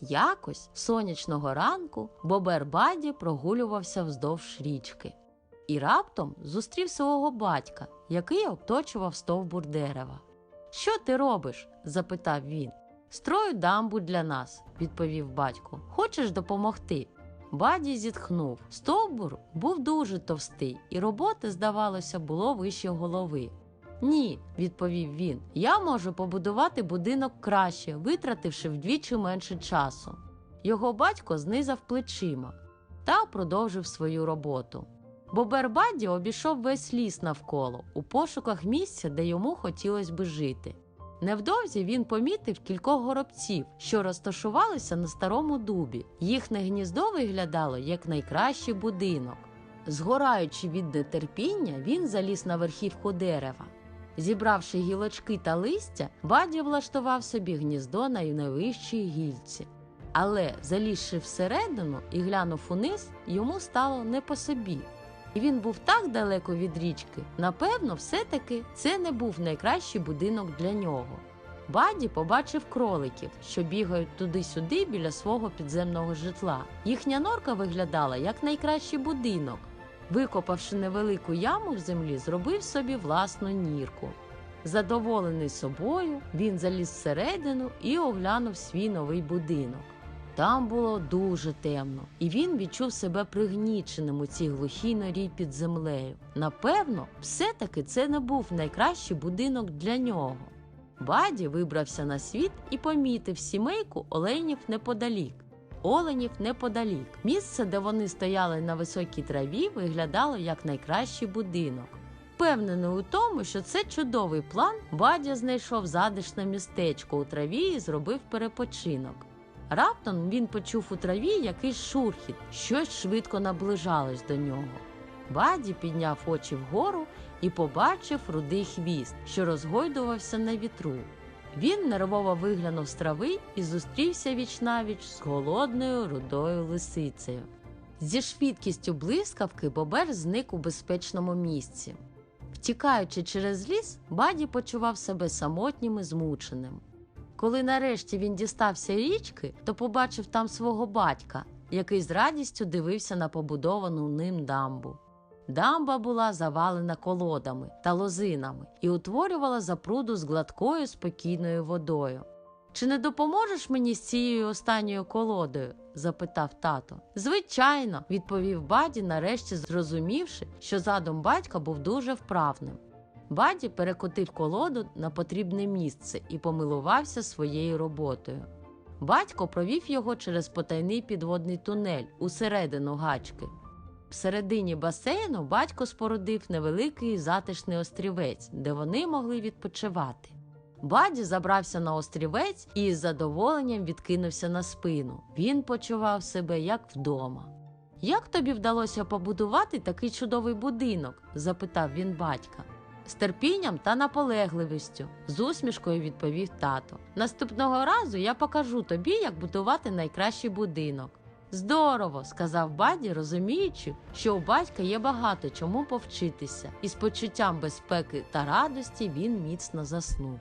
Якось сонячного ранку Бобер Баді прогулювався вздовж річки і раптом зустрів свого батька, який обточував стовбур дерева. Що ти робиш? запитав він. Строю дамбу для нас, відповів батько. Хочеш допомогти? Баді зітхнув. Стовбур був дуже товстий, і роботи, здавалося, було вище голови. Ні, відповів він, я можу побудувати будинок краще, витративши вдвічі менше часу. Його батько знизав плечима та продовжив свою роботу. Бобер Бадді обійшов весь ліс навколо у пошуках місця, де йому хотілося би жити. Невдовзі він помітив кількох горобців, що розташувалися на старому дубі. Їхнє гніздо виглядало як найкращий будинок. Згораючи від нетерпіння, він заліз на верхівку дерева. Зібравши гілочки та листя, Баді влаштував собі гніздо на найвищій гільці. Але, залізши всередину і глянув униз, йому стало не по собі. І він був так далеко від річки. Напевно, все-таки це не був найкращий будинок для нього. Баді побачив кроликів, що бігають туди-сюди біля свого підземного житла. Їхня норка виглядала як найкращий будинок. Викопавши невелику яму в землі, зробив собі власну нірку. Задоволений собою, він заліз всередину і оглянув свій новий будинок. Там було дуже темно, і він відчув себе пригніченим у цій глухій норі під землею. Напевно, все-таки це не був найкращий будинок для нього. Баді вибрався на світ і помітив сімейку оленів неподалік. Оленів неподалік. Місце, де вони стояли на високій траві, виглядало як найкращий будинок. Впевнений у тому, що це чудовий план, Бадя знайшов задишне містечко у траві і зробив перепочинок. Раптом він почув у траві якийсь шурхіт, щось швидко наближалось до нього. Баді підняв очі вгору і побачив рудий хвіст, що розгойдувався на вітру. Він нервово виглянув з трави і зустрівся вічнавіч з голодною рудою лисицею. Зі швидкістю блискавки Бобер зник у безпечному місці. Втікаючи через ліс, Баді почував себе самотнім і змученим. Коли нарешті він дістався річки, то побачив там свого батька, який з радістю дивився на побудовану ним дамбу. Дамба була завалена колодами та лозинами і утворювала запруду з гладкою спокійною водою. Чи не допоможеш мені з цією останньою колодою? запитав тато. Звичайно, відповів Баді, нарешті зрозумівши, що задум батька був дуже вправним. Баді перекотив колоду на потрібне місце і помилувався своєю роботою. Батько провів його через потайний підводний тунель усередину гачки. Всередині басейну батько спорудив невеликий затишний острівець, де вони могли відпочивати. Баді забрався на острівець і з задоволенням відкинувся на спину. Він почував себе як вдома. Як тобі вдалося побудувати такий чудовий будинок? запитав він батька. З терпінням та наполегливістю, з усмішкою відповів тато. Наступного разу я покажу тобі, як будувати найкращий будинок. Здорово, сказав Баді, розуміючи, що у батька є багато чому повчитися, і з почуттям безпеки та радості він міцно заснув.